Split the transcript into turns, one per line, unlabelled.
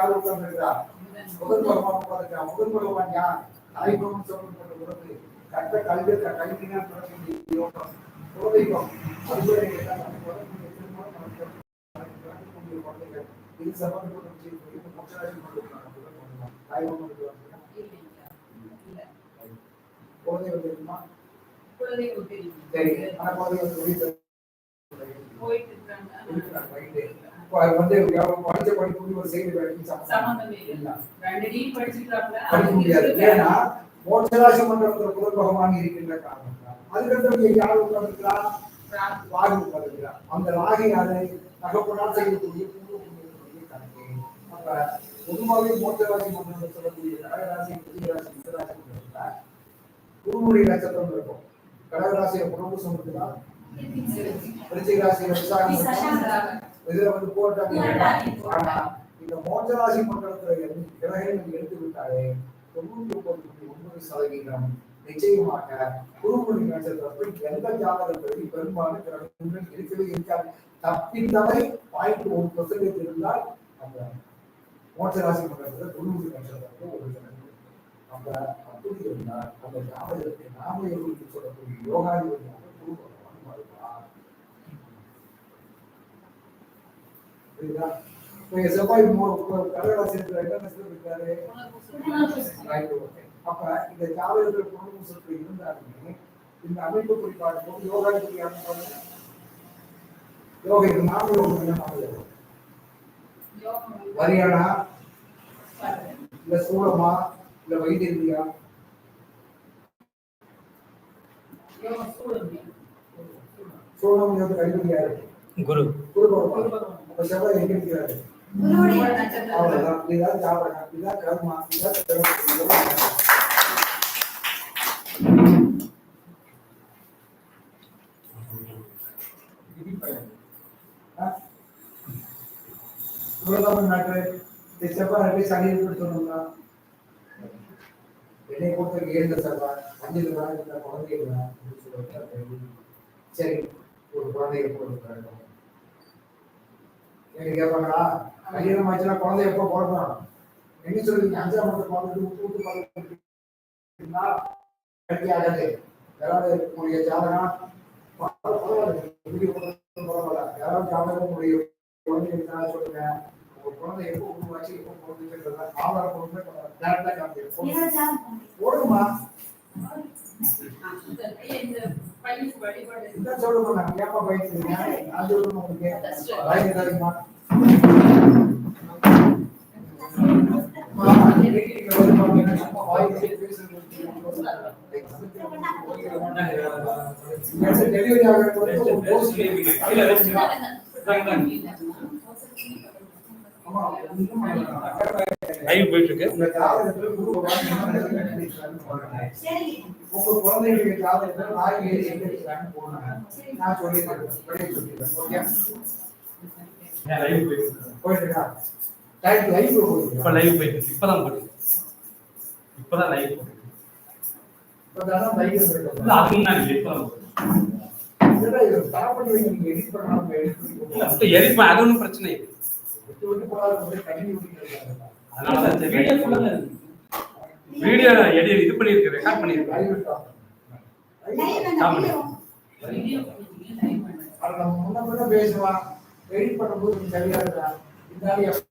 யார் உட்கார்ந்திருக்கிறா முதல் பகவான் உட்கார்ந்திருக்கா முதல் பகவான் யார் தாய்பவன் சொல்லப்பட்ட உறவு கற்ற கல்வி கல்வினா பிறகு யோகம் குலதெய்வம் இது சம்பந்தப்பட்ட குழந்தைகள் சரி ஆனா குழந்தைகள்
போயிட்டு இருக்காங்க.
வந்து படிச்ச படிப்பு ஒரு செய்தி வேலைக்கு சம்பந்தம்
சம்பந்தமே இல்லை.
இல்லை.
ரெண்டு நீட் படிச்சிருக்காங்க
படிக்க முடியாது. ஏன்னா மோட்சராசி மண்டலத்துல புதன் பகவான் இருக்கின்ற காரணத்தினால் அதுக்கடுத்து யார் உட்கார்ந்துக்கிறார் ராகு. உட்கார்ந்துக்கிறார் அந்த ராகி அதை நகப்படால் செய்யக்கூடிய பூர்வ புண்ணியத்துடைய கணக்கு. அப்ப பொதுவாகவே மோட்சராசி மண்டலம் சொல்லக்கூடிய கடகராசி விஜயராசி மிதராசி மண்டலத்துல குருமுடி நட்சத்திரம் இருக்கும். கடகராசியில புறம்பு சொல்லுங்களா விருச்சிக ராசியில. இதுல வந்து போட்டாங்க ஆனா இந்த மோட்சராசி மண்டலத்துல கிரகங்கள் எடுத்து விட்டாலே தொண்ணூத்தி ஒன்பது புள்ளி ஒன்பது சதவீதம் நிச்சயமாக குருமுடி நட்சத்திரத்தில் எந்த ஜாதகத்தில் பெரும்பாலும் கிரகங்கள் இருக்கவே இருக்காது. தப்பி தவறி பாயிண்ட் ஒரு பர்சன்டேஜ் இருந்தால் அந்த மோட்சராசி மண்டலத்துல குருமுடி நட்சத்திரத்தில் ஒரு கிரகம் அப்ப அப்படி இருந்தால் அந்த ஜாதகத்தை நாம எவ்வளவு சொல்லக்கூடிய யோகாதிபதியாக குரு பகவான் வருவார் புரியுதா? இப்ப செவ்வாய் இருக்கிற என்ன. அப்ப இந்த ஜாதகத்துல குடும்ப சொத்து இருந்தாலுமே இந்த அமைப்பு குறிப்பாடு போது யோகா இது நாம யோகம் என்ன நாம யோகம் ஹரியானா இல்ல சூளமா இல்ல சூளம் யோக அதிபதி யாரு
குரு.
குரு அப்ப செவ்வாய் எங்க இருக்கிறாரு அவ்வளவுதான் இதுதான் ஜாதகம் இதுதான் கர்மா இதுதான் கர்மா. ஆ? இவ்வளவுதான் நாட்டு இந்த செவ்வாய் ரெண்டு சனி சொன்னோம்னா என்னை பொறுத்த ஏழு செவ்வாய் அஞ்சு செவ்வாய் இந்த குழந்தைகள் அப்படின்னு சொல்லிட்டு சரி ஒரு குழந்தைய போட்டு எனக்கு கேட்பாங்களா? கல்யாணம் ஆச்சுன்னா குழந்தை எப்போ பிறக்கணும் என்ன சொல்றீங்க? அஞ்சாம் மாதம் குழந்தை விட்டு விட்டு பார்த்துட்டீங்களா கல்வி ஆகாது யாராவது உங்களுடைய ஜாதகம். யாராவது ஜாதகம் உங்களுடைய குழந்தை சொல்லுங்க. உங்க குழந்தை எப்போ உருவாச்சு எப்போ பிறந்துச்சுன்றத ஆதாரம் கொடுங்க. டேரக்டா காமிக்கிறேன். போடுமா சொல்லுங்க நான் கேப்பா பயந்துருங்க நான் சொல்லுங்க உங்களுக்கு பயந்து தருமா? டெலிவரி ஆமா
லைவ் போயிட்டு இருக்கு.
உங்க குழந்தைகளுக்கு ஜாதகத்துல நாய் ஏறி எங்க இருக்கிறான்னு போனாங்க நான் சொல்லிடுறேன் ஓகே
லைவ் போயிட்டு இருக்கு
போயிட்டுருக்கா டைம் லைஃப்
இப்ப லைவ் போயிட்டு இருக்கு இப்பதான் போயிட்டு இருக்கு. இப்பதான் லைவ் போயிட்டு இருக்கு.
இப்போ தானே லைஃப்
இல்ல,
போயிட்டு
முன்னாடி இல்லை, இப்பதான் போயிட்டு இருக்கு. எரிப்பேன் அது ஒண்ணும் பிரச்சனை இல்லை அதனால வீடியோ ஃபுல்லா இருக்கு வீடியோ எடி இது பண்ணிருக்கு ரெக்கார்ட் பண்ணிருக்கு
லைவ் எடிட் பண்ணும்போது சரியா இருக்கா இந்த யோசிக்க